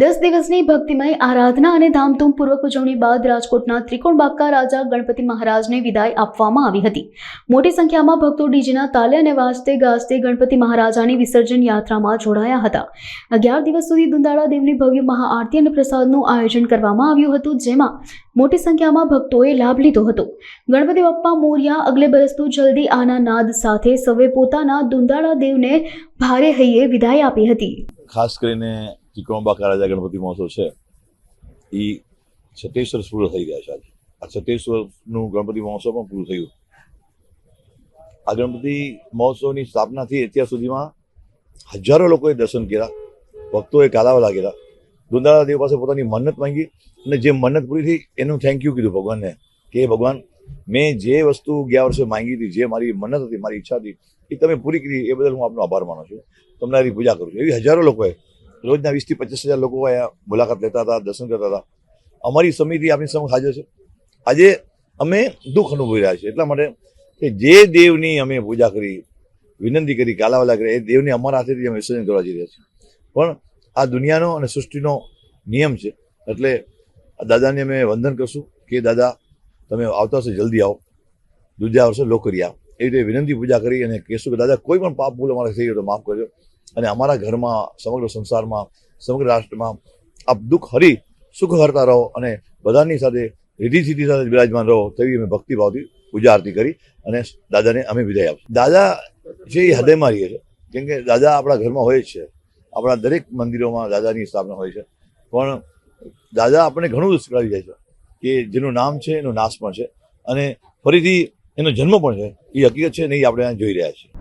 દસ દિવસની ભક્તિમય આરાધના અને ધામધૂમપૂર્વક ઉજવણી બાદ રાજકોટના ત્રિકોણ બાક્કા રાજા ગણપતિ મહારાજને વિદાય આપવામાં આવી હતી. મોટી સંખ્યામાં ભક્તો ડીજેના તાલે અને વાજતે ગાજતે ગણપતિ મહારાજાની વિસર્જન યાત્રામાં જોડાયા હતા. અગિયાર દિવસ સુધી દુંદાળા દેવની ભવ્ય મહાઆરતી અને પ્રસાદનું આયોજન કરવામાં આવ્યું હતું, જેમાં મોટી સંખ્યામાં ભક્તોએ લાભ લીધો હતો. ગણપતિ બાપ્પા મોરિયા, અગલે બરસતું જલ્દી આના નાદ સાથે સૌએ પોતાના દુંદાળા દેવને ભારે હૈયે વિદાય આપી હતી. ખાસ કરીને ત્રિકોણબાકા રાજા ગણપતિ મહોત્સવ છે, એ વર્ષ પૂરો થઈ ગયા છે આજે. આ સત્યાવીસ વર્ષનું ગણપતિ મહોત્સવ પણ પૂરું થયું. આ ગણપતિ મહોત્સવની સ્થાપનાથી અત્યાર સુધીમાં હજારો લોકોએ દર્શન કર્યા, ભક્તોએ કાલાવા કર્યા. દુંદાળા દેવ પાસે પોતાની મન્નત માંગી અને જે મન્નત પૂરી થઈ એનું થેન્ક યુ કીધું ભગવાનને કે ભગવાન, મેં જે વસ્તુ ગયા વર્ષે માંગી હતી, જે મારી મન્નત હતી, મારી ઈચ્છા હતી, એ તમે પૂરી કરી, એ બદલ હું આપનો આભાર માનું છું. તમારી પૂજા કરું છું. એવી હજારો લોકોએ રોજના વીસથી પચીસ હજાર લોકો અહીંયા મુલાકાત લેતા હતા, દર્શન કરતા હતા. અમારી સમિતિ આપણી સમક્ષ હાજર છે. આજે અમે દુઃખ અનુભવી રહ્યા છીએ. એટલા માટે કે જે દેવની અમે પૂજા કરી, વિનંતી કરી કાલાવાલા કરી, એ દેવને અમારા હાથેથી અમે વિસર્જન કરવા જઈ રહ્યા છીએ. પણ આ દુનિયાનો અને સૃષ્ટિનો નિયમ છે. એટલે દાદાને અમે વંદન કરશું કે દાદા, તમે આવતા વર્ષે જલ્દી આવો. દૂજા વર્ષે લોકરી આવો. એ રીતે વિનંતી પૂજા કરી અને કહેશું કે દાદા, કોઈ પણ પાપ ભૂલ અમારે થઈ ગયો તો માફ કરજો. અને અમારા ઘરમાં, સમગ્ર સંસારમાં, સમગ્ર રાષ્ટ્રમાં આપ દુઃખ હરી, સુખ હરતા રહો અને બધાની સાથે રીતિ સિદ્ધિ સાથે બિરાજમાન રહો તેવી અમે ભક્તિભાવથી પૂજા આરતી કરી અને દાદાને અમે વિદાય આપી દાદા જે એ હૃદયમાં રહીએ છે, કેમ કે દાદા આપણા ઘરમાં હોય જ છે, આપણા દરેક મંદિરોમાં દાદાની સ્થાપના હોય છે, પણ દાદા આપણને ઘણું બધું શીખવાડી જાય છે કે જેનું નામ છે એનો નાશ પણ છે અને ફરીથી એનો જન્મ પણ છે, એ હકીકત છે નહીં આપણે અહીંયા જોઈ રહ્યા છીએ.